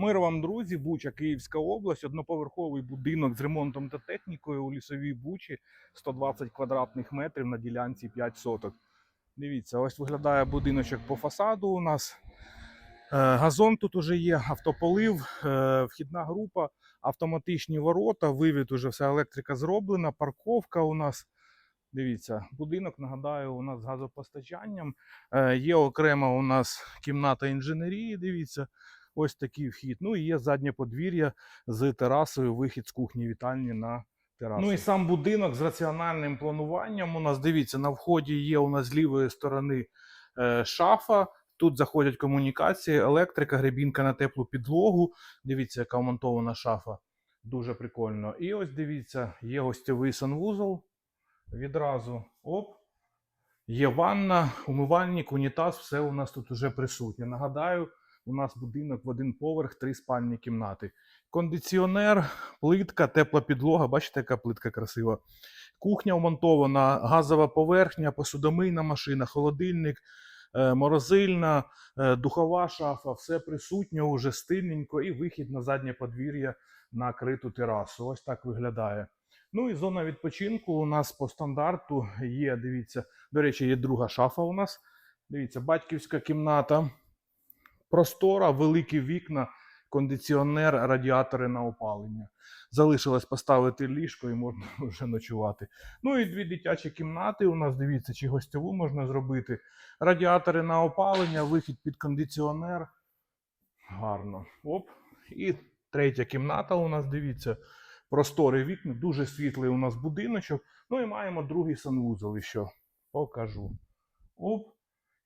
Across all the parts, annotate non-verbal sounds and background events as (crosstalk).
Мир вам, друзі, Буча, Київська область, одноповерховий будинок з ремонтом та технікою у лісовій бучі, 120 квадратних метрів на ділянці 5 соток. Дивіться, ось виглядає будиночок по фасаду у нас. Е, Газон тут уже є, автополив, е, вхідна група, автоматичні ворота, вивід уже вся електрика зроблена, парковка у нас. Дивіться, будинок, нагадаю, у нас з газопостачанням. Е, Є окрема у нас кімната інженерії. Дивіться, ось такий вхід. Ну і є заднє подвір'я з терасою, вихід з кухні вітальні на терасу. Ну і сам будинок з раціональним плануванням. У нас дивіться, на вході є у нас з лівої сторони е, шафа. Тут заходять комунікації, електрика, гребінка на теплу підлогу. Дивіться, яка вмонтована шафа. Дуже прикольно. І ось дивіться, є гостєвий санвузол. Відразу оп. Є ванна, умивальник, унітаз, все у нас тут уже присутнє. Нагадаю, у нас будинок в один поверх, три спальні кімнати. Кондиціонер, плитка, тепла підлога. Бачите, яка плитка красива. Кухня вмонтована, газова поверхня, посудомийна машина, холодильник, е, морозильна, е, духова шафа, все присутнє уже стильненько і вихід на заднє подвір'я на криту терасу. Ось так виглядає. Ну і зона відпочинку у нас по стандарту є. Дивіться, до речі, є друга шафа у нас. Дивіться, батьківська кімната, простора, великі вікна, кондиціонер, радіатори на опалення. Залишилось поставити ліжко і можна (laughs) вже ночувати. Ну і дві дитячі кімнати. У нас дивіться, чи гостьову можна зробити. Радіатори на опалення, вихід під кондиціонер. Гарно. Оп. І третя кімната у нас, дивіться, простори вікна, дуже світлий у нас будиночок. Ну і маємо другий санвузол, і що покажу. Оп.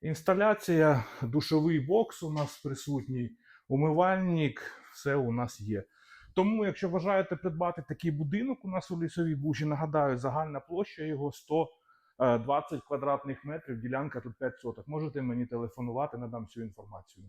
Інсталяція, душовий бокс у нас присутній, умивальник, все у нас є. Тому, якщо бажаєте придбати такий будинок у нас у лісовій бужі, нагадаю, загальна площа його 120 квадратних метрів, ділянка тут 5 соток. Можете мені телефонувати, надам всю інформацію.